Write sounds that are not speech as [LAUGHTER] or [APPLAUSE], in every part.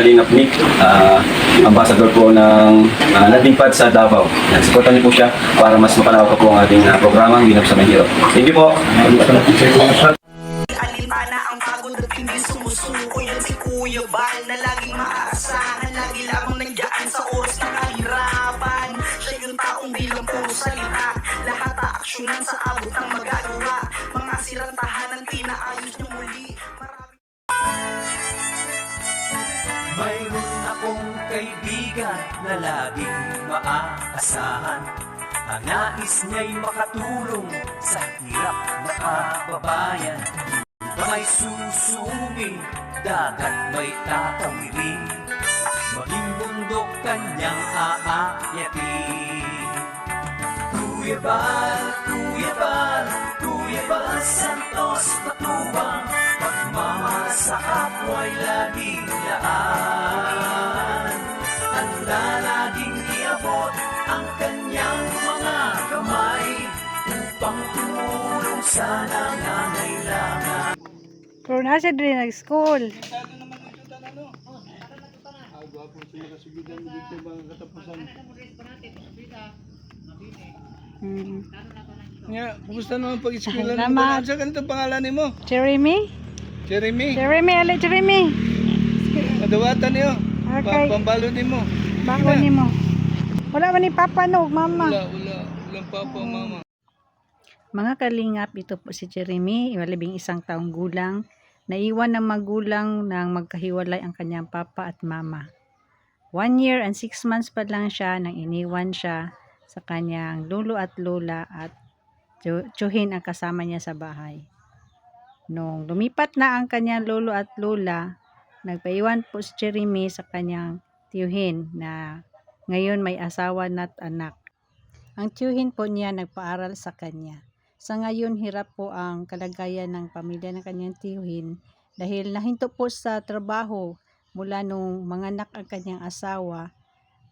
Kalingap Nick, ah, ambassador po ng uh, landing pad sa Davao. Nagsuportan niyo po siya para mas makalawak pa po ang ating ah, programang Ginap sa Mahirap. Thank you po. Alintana ang pagod at hindi sumusuko Yan na laging maaasahan Lagi lamang nandiyan sa oras ng kahirapan Siya yung taong bilang puro salita Lahat aaksyonan sa abot ng magagawa Mayroon akong kaibigan na laging maaasahan. Ang nais niya'y makatulong sa hirap na kababayan. May susumi, dagat may tatawirin Maging bundok kanyang aayatin. Kuya Bal, Kuya Bal, Kuya Bal Santos Patubang sa kapwa'y laging laan Handa laging iabot ang kanyang mga kamay Upang tumulong sa nangangailangan Pero nasa din nag-school. Hmm. Nga, kumusta naman pag-eskwela mo? Ano sa ganito pangalan ni mo? Jeremy? Jeremy. Jeremy, ali Jeremy. Madawatan niyo. Okay. Pa pambalo ni mo. Bako ni mo. Wala man ni Papa no, Mama. Wala, wala. Walang papa, mama. Mga kalingap, ito po si Jeremy, malabing isang taong gulang. Naiwan ng magulang nang magkahiwalay ang kanyang papa at mama. One year and six months pa lang siya nang iniwan siya sa kanyang lolo at lola at tsu- tsuhin ang kasama niya sa bahay. Nung lumipat na ang kanyang lolo at lola, nagpaiwan po si Jeremy sa kanyang tiyuhin na ngayon may asawa na at anak. Ang tiyuhin po niya nagpaaral sa kanya. Sa ngayon, hirap po ang kalagayan ng pamilya ng kanyang tiyuhin dahil nahinto po sa trabaho mula nung manganak ang kanyang asawa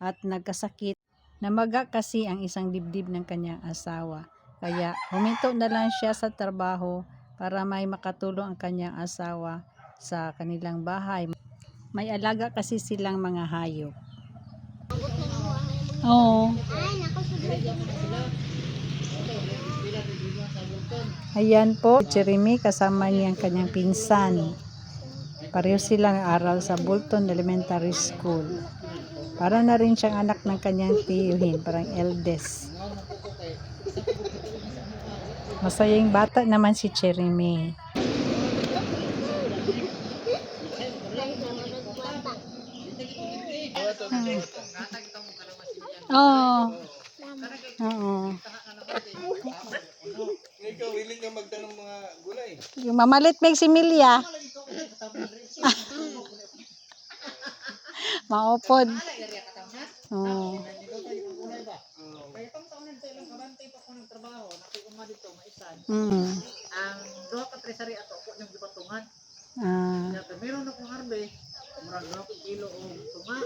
at nagkasakit. Namaga kasi ang isang dibdib ng kanyang asawa. Kaya huminto na lang siya sa trabaho para may makatulong ang kanyang asawa sa kanilang bahay. May alaga kasi silang mga hayop. Oo. Ayan po, Jeremy kasama niya ang kanyang pinsan. Pareho silang aral sa Bolton Elementary School. Para na rin siyang anak ng kanyang tiyuhin, parang eldest. Masayang bata naman si Jeremy. Oo. Oo. Ikaw, willing ka magtanong mga gulay. Yung mamalit meg si Milya. [LAUGHS] Maopod. Oo. Mm. ang duha ka tresari ato ko yung gipatungan Ah. kaya meron akong harbe murag duha ka kilo o tunga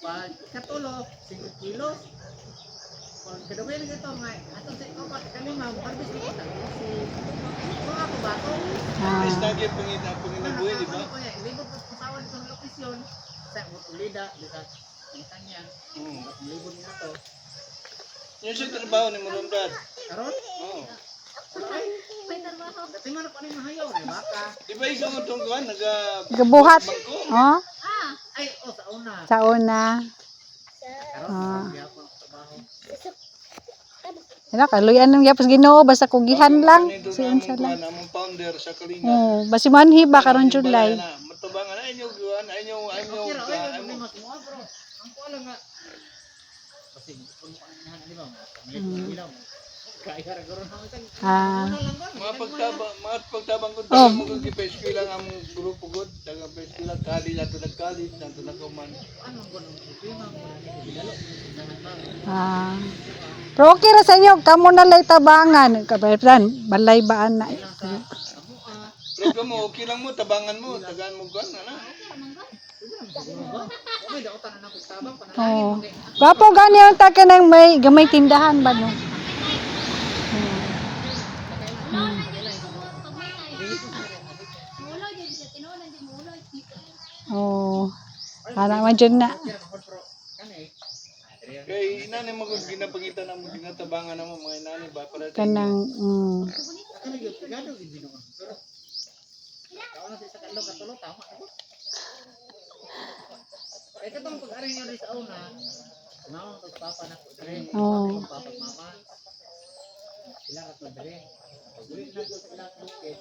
pag katulo 5 kilos pag kadaway lang ito nga ato sa ikaw pa kalima harvest ni kita si mga ako bato Ah. Study ang pangina, panginabuhi, di ba? niya ilibot ko pasawan dito ng lokasyon sa Utulida di sa kanya Hmm. libot niya to Yan siya trabaho ni Mulong Brad. Karon Oo. dati man ako ni mahayaw ni baka Di ba ikaw ang tungkuhan? Naga... Gabuhat. Oh, ay oh sa una sa una. karon Ah. ang trabaho Wala kaluyan nang yapos Ginoo basta kugihan lang. Si na among Unsa lang. kuhan, among founder sa Kalinga. Oh, basi manhi ba karon July. Matubangan, ay nyo, kuhan, ay nyo, ay nyo. Ang ko lang nga. Kasi kung mo kanang di ba? Na. Ah. Mga pagtabang, mga pagtabang ko, Oh. mo kung kipa-eskwela ang among grupo ko, taga kali, nag-kuman. Ano ko nung problema mo na ni bidalo. Ah. Pero okay ra sa inyo, kamo na lay tabangan. Kabayan, balay baan na. Pero ka mo, okay lang mo, tabangan mo, tagaan mo pa na. Oh. Gwapo gani ang taka ng may gamay tindahan ba no? Oh. Para man dyan na. Kay inani mo kung ginapangita na mo, ginatabangan na mo, mga inani ba? Para Kanang, mm, sa tama. ako. Eh, katong pag-aring nyo rin sa una, Mama, pag papa na ko, dire. Oo. Pag papa, mama. Sila ka to, dire. Pag ulit na ko sa ilang bukit,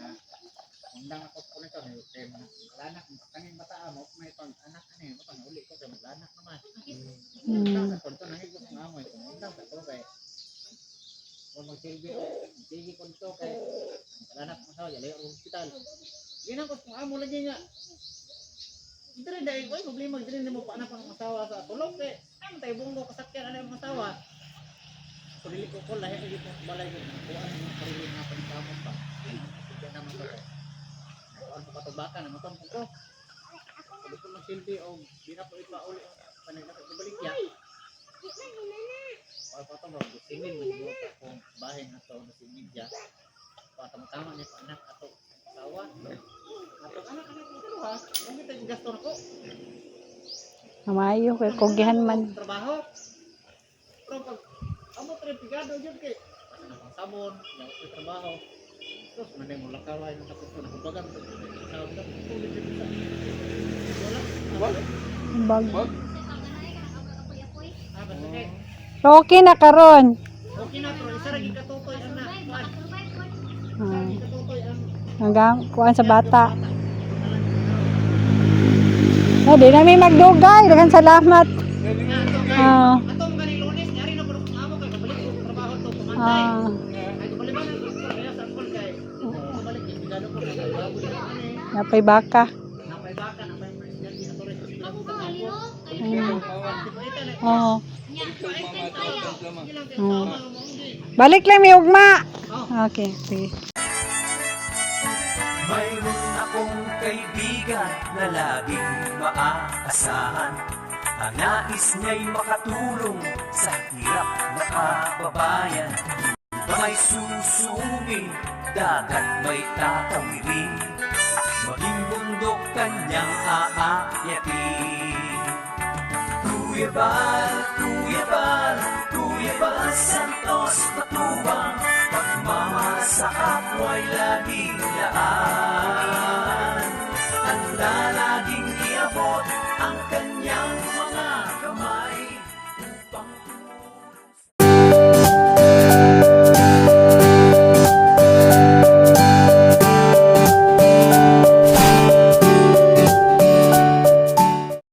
na, undang ako ko nito, na yung anak, kaning bata mo, may pang anak, ano yun, pang uli ko, kaya mag-anak naman. Undang sa konto, nahigos ng amoy, kung undang sa to, kaya, kung magsilbi ko, sige ko nito, kaya, anak mo sa yalay ang hospital. Ginang ko kung amo lagi nga. Dire dai ko problema dire mo pa anak ng asawa sa tulog kay am tay bungo kasakyan ana ang asawa. So dili ko ko lahi ko balay ko ko ano yung sarili nga panitamo pa. Sige naman ko. Ang patubakan ang matong ko. Sabi ko magsilbi o di na po ipauli ang panila ko balik ya. Ay pa to ba simin mo ko kung bahay na to na si media. Patama-tama ni anak ato asawa. Ato anak anak ko ha. Ang kita gasto nako. Mamayo, kaya kugihan man. Trabaho. Pero pag amo tre pigado jud kay sabon, yung trabaho. Terus manay mo lakaway ng tapos ko nakubagan ko. Sa utak ko tuloy jud sa. Wala. Wala. Bag. Ah, kay. Okay na karon. Okay na pero isa ra. Ah, Katutoy ang hanggang kuan sa bata. Oh, di na may magdugay. Dagan salamat. Ah, atong gani lunes nyari na pud amo kay kabalik trabaho to pumantay. ah, napay baka. Napay baka, napay. Mm. Oo. Mm. Balik lang may ugma. Okay, sige. Mayroon akong kaibigan na laging maaasahan Ang nais niya'y makatulong sa hirap na kababayan may susungin, dagat may tatawirin bundok kanyang aakyatin Kuya Bal, Kuya Bal, Kuya Bal Santos Matubang Pagmamahal sa kapwa'y laging laan Handa na